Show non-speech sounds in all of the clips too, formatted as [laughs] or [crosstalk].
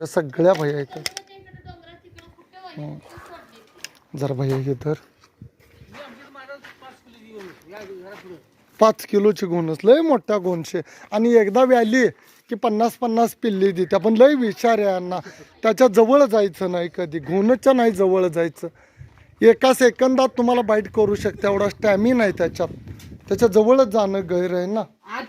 या सगळ्या भैया येतात जर जरा भैया हे तर. पाच किलोची गोणस लय मोठ्या गोणशे आणि एकदा व्याली की पन्नास पन्नास पिल्ली देते. पण लय विचार आहे यांना. त्याच्याजवळ जायचं नाही कधी. घोणच्या नाही जवळ जायचं. एका सेकंदात तुम्हाला बाईट करू शकते. एवढा स्टॅमिना आहे त्याच्यात. त्याच्या जवळच जाणं गैर आहे ना.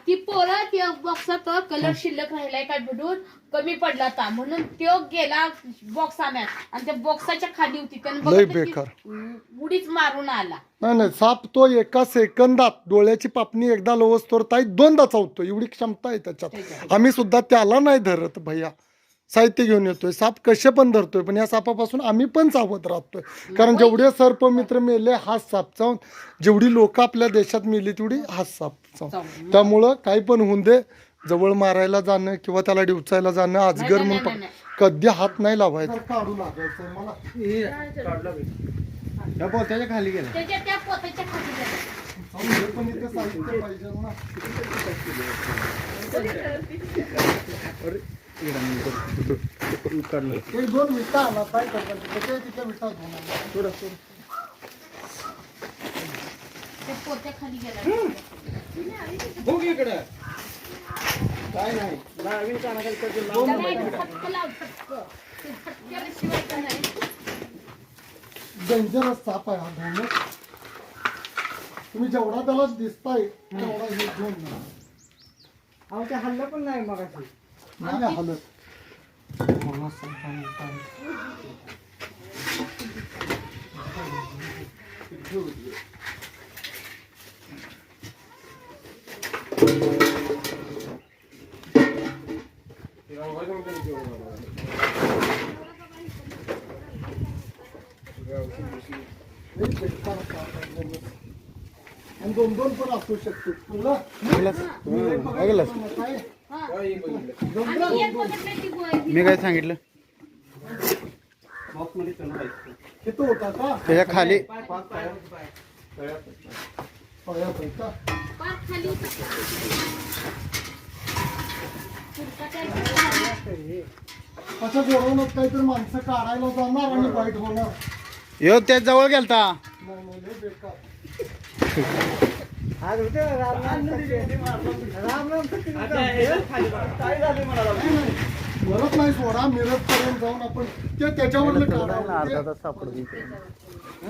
ती पोरं त्या बॉक्सात कलर शिल्लक राहिलाय काय भेटून कमी पडला होता. म्हणून तो गेला बॉक्स आणायला. आणि त्या बॉक्साच्या खाली होती. त्यानं लय बघितलं की, बेकार. उं, उडीच मारून आला. नाही नाही साप तो एका सेकंदात डोळ्याची पापणी एकदा लवस्तोर ताई दोनदा चावतो एवढी क्षमता आहे त्याच्यात. आम्ही सुद्धा त्याला नाही धरत भैया. साहित्य घेऊन येतोय साप कसे पण धरतोय पण या सापापासून आम्ही पण सावध राहतोय. कारण जेवढे सर्प मित्र मेले हाच साप चावून जेवढी लोक आपल्या देशात मेली तेवढी हाच साप चावून. त्यामुळं काही पण होऊन दे जवळ मारायला जाणं किंवा त्याला डिवचायला जाणं आजगर म्हणून कधी हात नाही लावायचा. काढू लागायचं. मला त्या पोत्याच्या खाली गेला. पण इथे साहित्य पाहिजे ना. दोन विटा आला काय करतात त्याच्या तिथे विटा घेऊन आला. थोडं थोडं त्या पोत्या खाली गेला बघ इकडं काय नाही नवीन कानाखाली करतो लावून त्याला एक फटकं लाव, फटकं. ते फटक्याला शिवायचं नाही. डेंजरस साप आहे हा धोनच तुम्ही जेवढा त्याला दिसताय तेवढा हे घेऊन जा. अहो ते हल्लं पण नाही मग नाही हालत मला सांगा काय. लई बेकार साप आहे धोनच. आणि दोन मी काय सांगितलं? किती होता का त्याच्याखाली असं जोडवूनच काहीतरी माणसं काढायला जाणार आणि वाईट होणार. यो त्या जवळ गेलता. [laughs] नाही नाही लय बेकार नाही, नाही. वरच नाही सोडा मिरज पर्यंत जाऊन आपण ते त्याच्यावर अर्धा तास सापडतो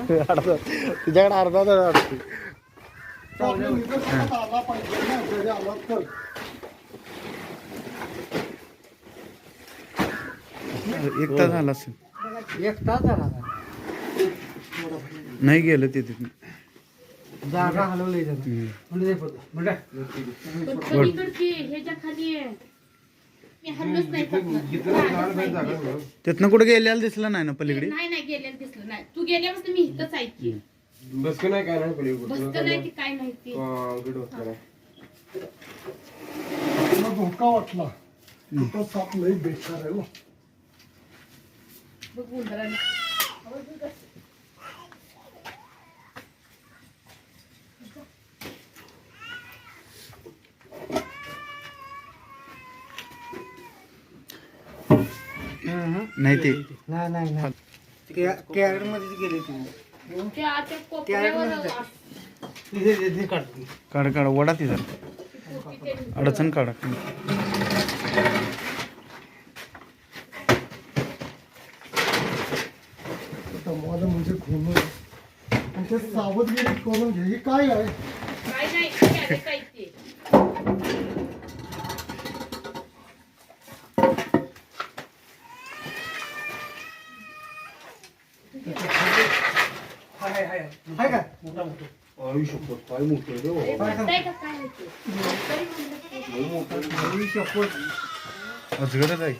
तुझ्याकडे अर्धा तास असतो आला पाहिजे ना घरी आला तर. एक तास झाला असेल. एक तास झाला. नाही गेलं ते तिथून. जागा हलवली म्हणजे पण पलीकडची ह्याच्या खाली आहे. मी हल्लोच नाही त्यातनं. तिथनं कुठे गेलेला दिसलं नाही ना पलीकडे? नाही नाही गेलेलं दिसलं नाही. तू गेल्यापासून मी इथंच आहे की. बस नाही काय नाही पलीकडे? बसत नाही की काय नाही ते मला धोका वाटला. तो साप लई बेकार आहे नाही ते. नाही नाही नाही. कॅरेटमध्ये गेली ती. काढते काढ काढ वडा ते अडचण काढा. मला म्हणजे ते सावधगिरी करून घे. ही काय आहे काय नाही कॅरेट आहे ते हाय का काय मोठं रे बाबा. ते म्हणताय का काय आहे ते? तरी म्हणलं ते. अजगरच आहे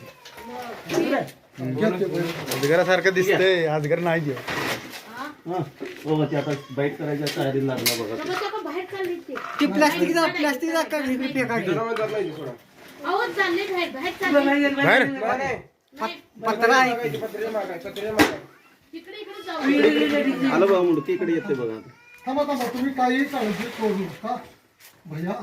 घ्या ते बैल. अजगरासारखं दिसतंय अजगर नाही घे हा? बाबा ते आता बाईट करायच्या तयारी लागला बघा बाबा ते आता बाहेर चालले ते ती प्लास्टिकचा प्लास्टिकचा का इकडे फेकायची अहो चालले बाहेर बाहेर चालले बाहेर नाही पत्रा आहे तिकडे इकडे जाऊ आलं बाबा मूर्ती इकडे येते बघा. थांबा थांबा तुम्ही काही काळजी करू नका. भैया.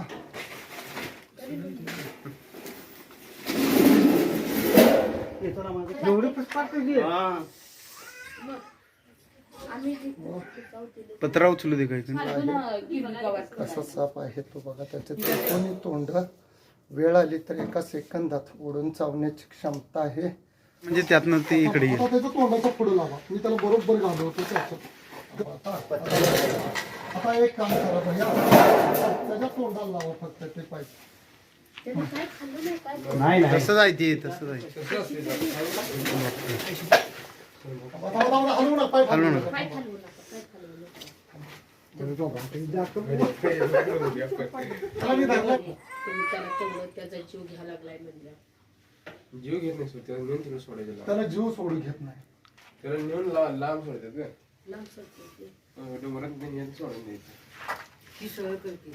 पत्रा उचलू दे काही कसा साप आहे तो बघा त्याचे त्रिकोणी तोंड. वेळ आली तर एका सेकंदात उडून चावण्याची क्षमता आहे. म्हणजे त्यातनं ते इकडे आता येईल त्याचं तोंडाचा पुढे लावा. मी त्याला बरोबर घालवतो आता एक काम करा भैया त्याच्या तोंडाला लावा फक्त ते पाहिजे त्याने काय खाल्लं नाही काय नाही. नाही तसंच आहे ते तसंच आहे. आता मला मला हलवू नका पाय हलवू हलवू नका. काय खाल्लं नका काय खाल्लं नका त्याला मी धरलं. तुम्ही त्याला तेवढं त्याचा जीव घ्यायला लागलाय म्हणलं. जीव घेत नाही त्याला नेऊन तिकडे सोडायचं. त्याला जीव सोडू घेत नाही त्याला नेऊन ला- लांब सोडतात का लांब. अं, डोंगरात नेऊन यात सोडून द्यायचं ती सरळ करते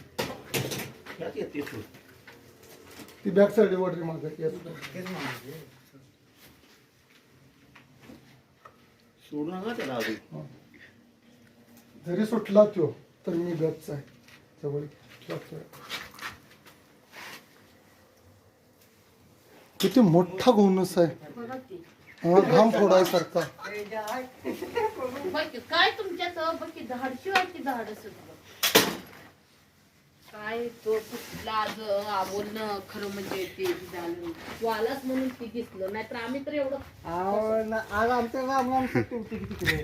ती बॅक साईड वरती मागे येस. तेच म्हणाले. जरी सुटला तो तर मी गच्च आहे जवळ. किती मोठा घोणस आहे. हा, घाम फोडायसारखा. काय तुमच्यात बघ की धाडशी आहे की धाडस काय तो कुठला खरं म्हणजे ते झालं. आलास म्हणून ती दिसलं नाहीतर आम्ही तर एवढं आज आमच्या राम राम सुट्टी होती की तिकडे?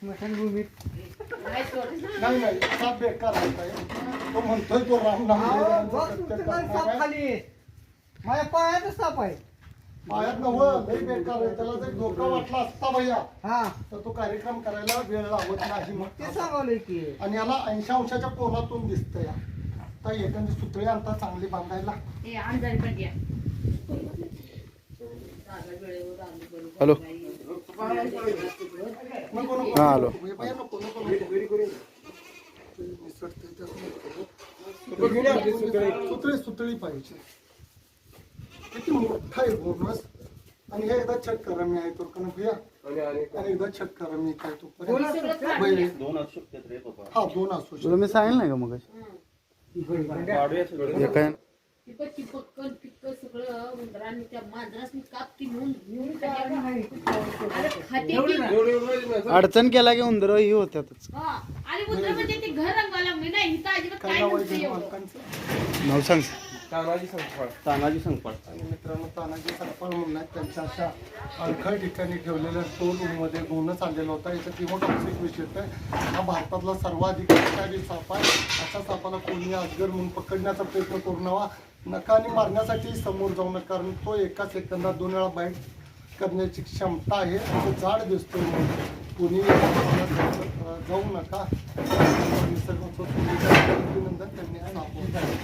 स्मशानभूमीत. नाही सोड नाही बेकार. तो म्हणतोय तो राम नाम माझ्या पायातच साप आहे. पायात नव्हं लई बेकार आहे. त्याला जर धोका वाटला असता भैया हा. तर तो कार्यक्रम करायला वेळ लावत नाही मग. ते सांगवलंय की. आणि याला ऐंशी अंशाच्या कोनातून दिसतंय. या तर एखादी सुतळी आणता चांगली बांधायला. अंधारी पण घ्या. हॅलो. नको नको हा, आलो. नको, भैया नको नको नको. निसटतंय त्यात. सुतळी सुतळी पाहिजे. किती मोठा आहे बोनस आणि हे एकदा चेक करा मी आहे तो का भैया. आणि एकदा चेक करा मी काय तो. हा दोन असू तुला मी सांगितलं नाही का मग. काय? पिक्कल सगळं उंदरांनी त्या मांजरासनी कापती. अडचण केला की उंदर ही होत्यातच हा. आणि उंदरं म्हणजे ते घर रंगवायला लागले नाही अजिबात काय सांग. तानाजी संपळ तानाजी संकपाळ आणि मित्रांनो तानाजी सरपाळ म्हणून आहेत. त्यांच्या अशा अडखळ ठिकाणी ठेवलेल्या स्टोर रूममध्ये गुन्हा चाललेला होता. याचा किमोटॉक्सिक विषय आहे. हा भारतातला सर्वाधिक विषारी साप आहे. अशा सापाला कोणी अजगर म्हणून पकडण्याचा प्रयत्न करू नवा नका आणि मारण्यासाठी समोर जाऊ नका कारण तो एका सेकंदात दोन वेळा बाईट करण्याची क्षमता आहे. तो जाड म्हणून कोणी जाऊ नका. निसर्ग